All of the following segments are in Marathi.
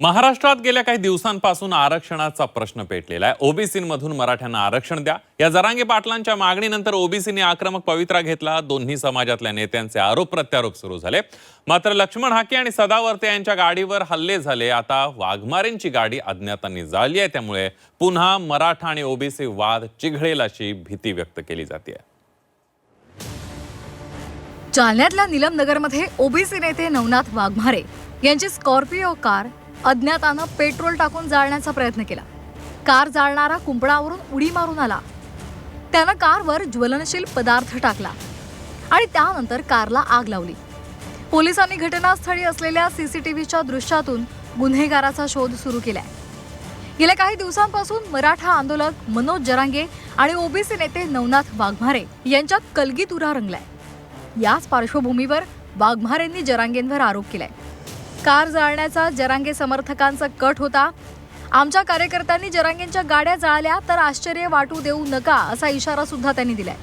महाराष्ट्रात गेल्या काही दिवसांपासून आरक्षणाचा प्रश्न पेटलेला आहे. ओबीसीमधून मराठ्यांना आरक्षण द्या. या जरांगे पाटलांच्या मागणीनंतर ओबीसीने आक्रमक पवित्रा घेतला. दोन्ही समाजातल्या नेत्यांचे आरोप प्रत्यारोप सुरू झाले. मात्र लक्ष्मण हाके आणि सदावर्ते यांच्या गाडीवर हल्ले झाले. आता वाघमारेंची गाडी अज्ञातांनी जाळली आहे. त्यामुळे पुन्हा मराठा आणि ओबीसी वाद चिघळेल अशी भीती व्यक्त केली जाते. जालन्यातल्या निलमनगरमध्ये ओबीसी नेते नवनाथ वाघमारे यांची स्कॉर्पिओ कार अज्ञातानं पेट्रोल टाकून जाळण्याचा प्रयत्न केला. कार जाळणारा कुंपणावरून उडी मारून आला. त्यानं कारवर ज्वलनशील पदार्थ टाकला आणि त्यानंतर कारला आग लावली. पोलिसांनी घटनास्थळी असलेल्या सीसीटीव्हीच्या दृश्यातून गुन्हेगाराचा शोध सुरू केलाय. गेल्या काही दिवसांपासून मराठा आंदोलक मनोज जरांगे आणि ओबीसी नेते नवनाथ वाघमारे यांच्यात कलगीतुरा रंगलाय याच पार्श्वभूमीवर वाघमारेंनी जरांगेंवर आरोप केलाय. कार जाळण्याचा जरांगे समर्थकांचा कट होता. आमच्या कार्यकर्त्यांनी जरांगेंच्या गाड्या जाळल्या तर आश्चर्य वाटू देऊ नका असा इशारा सुद्धा त्यांनी दिलाय.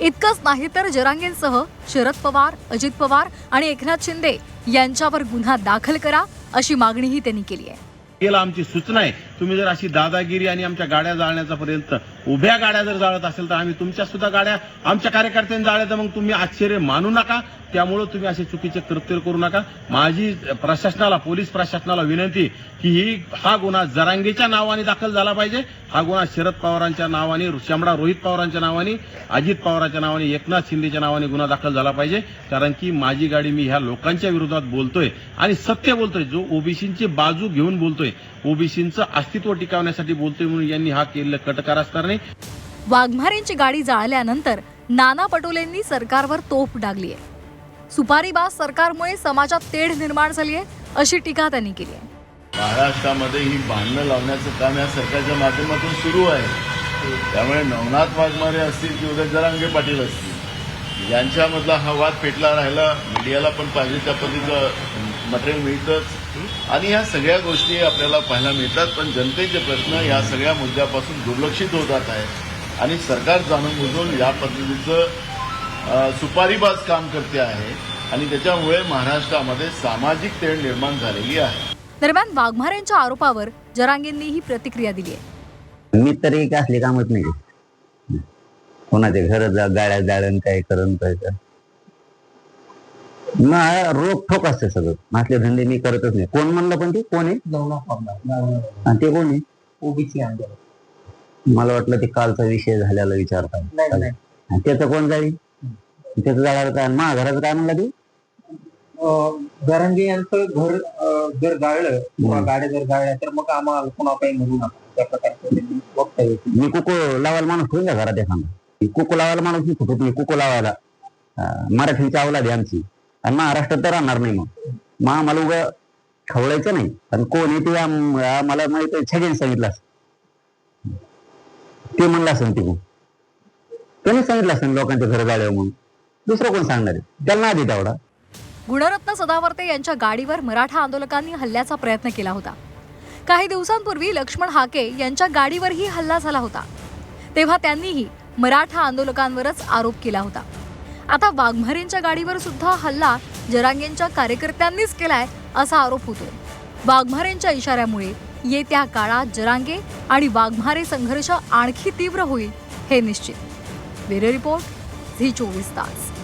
इतकंच नाही तर जरांगेंसह शरद पवार अजित पवार आणि एकनाथ शिंदे यांच्यावर गुन्हा दाखल करा अशी मागणीही त्यांनी केली आहे. आमची सूचना आहे. तुम्ही जर अशी दादागिरी आणि आमच्या गाड्या जाळण्याचा पर्यंत उभ्या गाड्या जर जाळत असेल तर आम्ही तुमच्या सुद्धा गाड्या आमच्या कार्यकर्त्यांनी जाळल्या तर मग तुम्ही आश्चर्य मानू नका. त्यामुळं तुम्ही असे चुकीचे कृत्य करू नका. माझी प्रशासनाला पोलीस प्रशासनाला विनंती की ही हा गुन्हा जरांगेच्या नावाने दाखल झाला पाहिजे. हा गुन्हा शरद पवारांच्या नावाने शामडा रोहित पवारांच्या नावाने अजित पवारांच्या नावाने एकनाथ शिंदेच्या नावाने गुन्हा दाखल झाला पाहिजे. कारण की माझी गाडी मी ह्या लोकांच्या विरोधात बोलतोय. आणि सत्य बोलतोय. जो ओबीसींची बाजू घेऊन बोलतोय ओबीसींचं अस्तित्व टिकवण्यासाठी बोलतोय म्हणून यांनी हा केलेला कटकार असणार नाही. वाघमारेंची गाडी जाळल्यानंतर नाना पटोलेंनी सरकारवर तोफ डागली आहे सुपारीबाज सरकारमुळे समाजात तेढ निर्माण झाली आहे अशी टीका त्यांनी केली आहे महाराष्ट्रामध्ये ही भांडणं लावण्याचं काम या सरकारच्या माध्यमातून सुरू आहे. त्यामुळे नवनाथ वाघमारे असतील की उदय जरांगे पाटील असतील यांच्यामधला हा वाद पेटला राहिला मीडियाला पण पाहिजे त्या पद्धतीचं मटेरियल मिळतंच. आणि ह्या सगळ्या गोष्टी आपल्याला पाहायला मिळतात पण जनतेचे प्रश्न या सगळ्या मुद्द्यापासून दुर्लक्षित होत जात आहेत. आणि सरकार जाणून बुजून या पद्धतीचं सुपारीबाज काम करते आहे. आणि त्याच्यामुळे महाराष्ट्रामध्ये सामाजिक तेढ निर्माण झालेली आहे. दरम्यान वाघमारेंच्या आरोपावर जरांगेंनी ही प्रतिक्रिया दिली आहे. मी तरी काय असले कामच नाही. कोणाचे घर जा गाड्या जाळण काय करण काय ना रोग ठोक असते सगळं. असले धंदे मी करतच नाही. कोण म्हणलं पण ते? कोण आहे? आणि ते कोण आहे? ओबीसी मला वाटलं ते कालचा विषय झालेला विचारता नाही आणि त्याचं कोण जाईल? त्याचं जायला काय मा घराचं काय म्हणलं ते? अं, गरंगे यांचं घर अं, जर जाळलं किंवा हम्म. गाड्या जर जाळल्या तर मग आम्हाला पुन्हा काही म्हणू नका. त्या प्रकारचं त्यांनी वक्तव्य केलं. मी कुको लावायला माणूस द्या घरात एखादा. कुको लावायला माणूस मी फुटत नाही कुको लावायला. अं, मराठीची अवलाद आहे आमची. आणि महाराष्ट्रात तर राहणार नाही मग. मग आम्हाला उगा खवळायचं नाही. आणि कोण आहे ते आम्हाला माहीत आहे छगेन सांगितलं असं. ते म्हणलं असेल ते त्याने सांगितलं असेल लोकांच्या घर गाड्या म्हणून. दुसरं कोण सांगणार आहे? त्याला नाही देत गुणरत्न सदावर्ते यांच्या गाडीवर मराठा आंदोलकांनी हल्ल्याचा प्रयत्न केला होता. काही दिवसांपूर्वी लक्ष्मण हाके यांच्या गाडीवरही हल्ला झाला होता. तेव्हा त्यांनीही मराठा आंदोलकांवरच आरोप केला होता. आता वाघमारेंच्या गाडीवर सुद्धा हल्ला जरांगेंच्या कार्यकर्त्यांनीच केलाय असा आरोप होतोय. वाघमारेंच्या इशाऱ्यामुळे येत्या काळात जरांगे आणि वाघमारे संघर्ष आणखी तीव्र होईल हे निश्चित. ब्युरो रिपोर्ट झी चोवीस तास.